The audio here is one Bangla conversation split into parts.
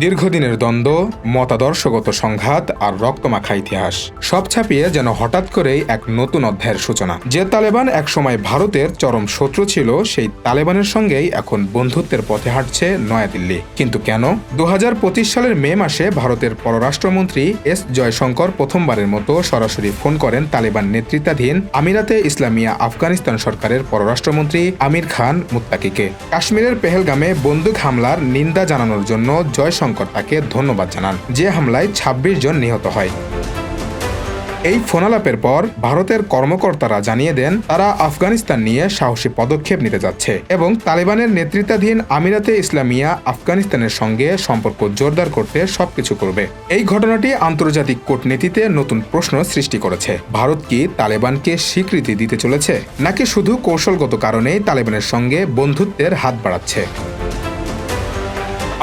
দীর্ঘদিনের দ্বন্দ্ব, মতাদর্শগত সংঘাত আর রক্তমাখা ইতিহাস। সব ছাপিয়ে যেন হঠাৎ করেই এক নতুন অধ্যায়ের সূচনা। যে তালেবান একসময় ভারতের চরম শত্রু ছিল, সেই তালেবানের সঙ্গেই এখন বন্ধুত্বের পথে হাঁটছে নয়াদিল্লি। কিন্তু কেন? দুহাজার পঁচিশ সালের মে মাসে ভারতের পররাষ্ট্রমন্ত্রী এস জয়শঙ্কর প্রথমবারের মতো সরাসরি ফোন করেন তালেবান নেতৃত্বাধীন আমিরাতে ইসলামিয়া আফগানিস্তান সরকারের পররাষ্ট্রমন্ত্রী আমির খান মুত্তাকিকে। কাশ্মীরের পেহেলগামে বন্দুক হামলার নিন্দা জানানোর জন্য জয়শঙ্কর তাকে ধন্যবাদ জানান, যে হামলায় ২৬ জন নিহত হয়। এই ফোনালাপের পর ভারতের কর্মকর্তারা জানিয়ে দেন, তারা আফগানিস্তান নিয়ে সাহসী পদক্ষেপ নিতে যাচ্ছে এবং তালেবানের নেতৃত্বাধীন আমিরাতে ইসলামিয়া আফগানিস্তানের সঙ্গে সম্পর্ক জোরদার করতে সবকিছু করবে। এই ঘটনাটি আন্তর্জাতিক কূটনীতিতে নতুন প্রশ্ন সৃষ্টি করেছে। ভারত কি তালেবানকে স্বীকৃতি দিতে চলেছে, নাকি শুধু কৌশলগত কারণেই তালেবানের সঙ্গে বন্ধুত্বের হাত বাড়াচ্ছে?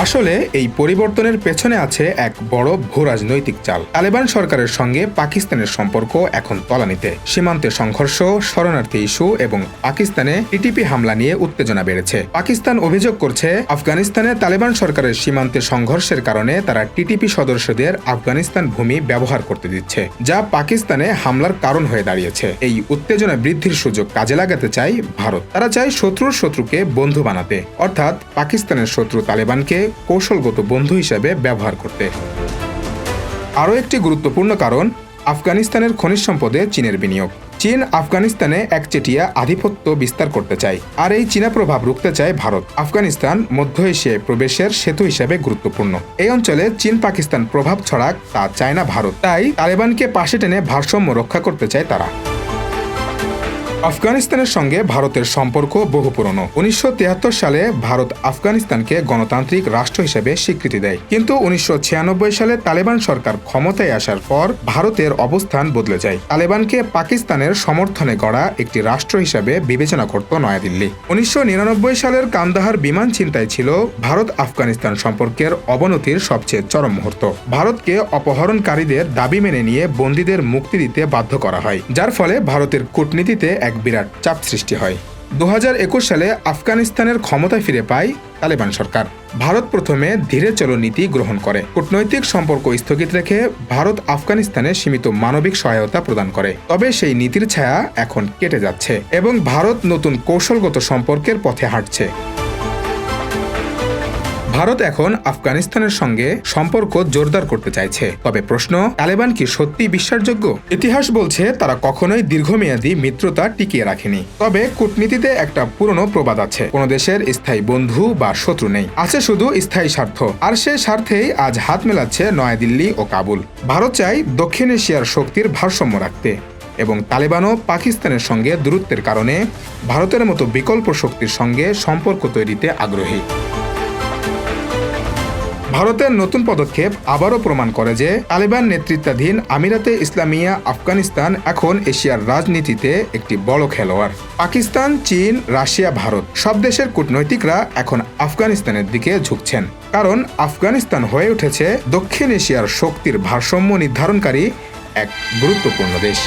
আসলে এই পরিবর্তনের পেছনে আছে এক বড় ভূরাজনৈতিক চাল। তালেবান সরকারের সঙ্গে পাকিস্তানের সম্পর্ক এখন তলানিতে। সীমান্তে সংঘর্ষ, শরণার্থী ইস্যু এবং পাকিস্তানে টিটিপি হামলা নিয়ে উত্তেজনা বেড়েছে। পাকিস্তান অভিযোগ করছে, আফগানিস্তানে তালেবান সরকারের সীমান্তে সংঘর্ষের কারণে তারা টিটিপি সদস্যদের আফগানিস্তান ভূমি ব্যবহার করতে দিচ্ছে, যা পাকিস্তানে হামলার কারণ হয়ে দাঁড়িয়েছে। এই উত্তেজনা বৃদ্ধির সুযোগ কাজে লাগাতে চায় ভারত। তারা চায় শত্রুর শত্রুকে বন্ধু বানাতে। অর্থাৎ পাকিস্তানের শত্রু তালেবানকে কৌশলগত বন্ধু হিসেবে ব্যবহার করতে। আরও একটি গুরুত্বপূর্ণ কারণ, আফগানিস্তানের খনিজ সম্পদে চীনের বিনিয়োগ। চীন আফগানিস্তানে একচেটিয়া আধিপত্য বিস্তার করতে চায়, আর এই চীনা প্রভাব রুখতে চায় ভারত। আফগানিস্তান মধ্য এশিয়ায় প্রবেশের সেতু হিসেবে গুরুত্বপূর্ণ। এই অঞ্চলে চীন পাকিস্তান প্রভাব ছড়াক তা চায় না ভারত। তাই তালেবানকে পাশে টেনে ভারসাম্য রক্ষা করতে চায় তারা। আফগানিস্তানের সঙ্গে ভারতের সম্পর্ক বহু পুরনো। উনিশশো সালে ভারত আফগানিস্তানকে গণতান্ত্রিক রাষ্ট্র হিসেবে স্বীকৃতি দেয়। কিন্তু উনিশশো ছিয়ানব্বই সালে তালেবান সরকার ক্ষমতায় আসার পর ভারতের অবস্থান বদলে যায়। তালেবানকে পাকিস্তানের সমর্থনে গড়া একটি রাষ্ট্র হিসেবে বিবেচনা করত নয়াদিল্লি। উনিশশো নিরানব্বই সালের কান্দাহার বিমান ছিনতাই ছিল ভারত আফগানিস্তান সম্পর্কের অবনতির সবচেয়ে চরম মুহূর্ত। ভারতকে অপহরণকারীদের দাবি মেনে নিয়ে বন্দীদের মুক্তি দিতে বাধ্য করা হয়। যার ফলে ভারতের কূটনীতিতে এক বিরাট চাপ সৃষ্টি হয়। দু হাজার একুশ সালে আফগানিস্তানের ক্ষমতা ফিরে পায় তালেবান সরকার। ভারত প্রথমে ধীরে চলো নীতি গ্রহণ করে। কূটনৈতিক সম্পর্ক স্থগিত রেখে ভারত আফগানিস্তানে সীমিত মানবিক সহায়তা প্রদান করে। তবে সেই নীতির ছায়া এখন কেটে যাচ্ছে এবং ভারত নতুন কৌশলগত সম্পর্কের পথে হাঁটছে। ভারত এখন আফগানিস্তানের সঙ্গে সম্পর্ক জোরদার করতে চাইছে। তবে প্রশ্ন, তালেবান কি সত্যি বিশ্বাসযোগ্য? ইতিহাস বলছে তারা কখনোই দীর্ঘমেয়াদী মিত্রতা টিকিয়ে রাখেনি। তবে কূটনীতিতে একটা পুরনো প্রবাদ আছে। কোন দেশের স্থায়ী বন্ধু বা শত্রু নেই। আছে শুধু স্থায়ী স্বার্থ। আর সে স্বার্থেই আজ হাত মেলাচ্ছে নয়াদিল্লি ও কাবুল। ভারত চাই দক্ষিণ এশিয়ার শক্তির ভারসাম্য রাখতে। এবং তালেবানও পাকিস্তানের সঙ্গে দূরত্বের কারণে ভারতের মতো বিকল্প শক্তির সঙ্গে সম্পর্ক তৈরিতে আগ্রহী। ভারতের নতুন পদক্ষেপ আবারও প্রমাণ করে যে তালেবান নেতৃত্বাধীন আমিরাতে ইসলামিয়া আফগানিস্তান এখন এশিয়ার রাজনীতিতে একটি বড় খেলোয়াড়। পাকিস্তান, চীন, রাশিয়া, ভারত সব দেশের কূটনৈতিকরা এখন আফগানিস্তানের দিকে ঝুঁকছেন। কারণ আফগানিস্তান হয়ে উঠেছে দক্ষিণ এশিয়ার শক্তির ভারসাম্য নির্ধারণকারী এক গুরুত্বপূর্ণ দেশ।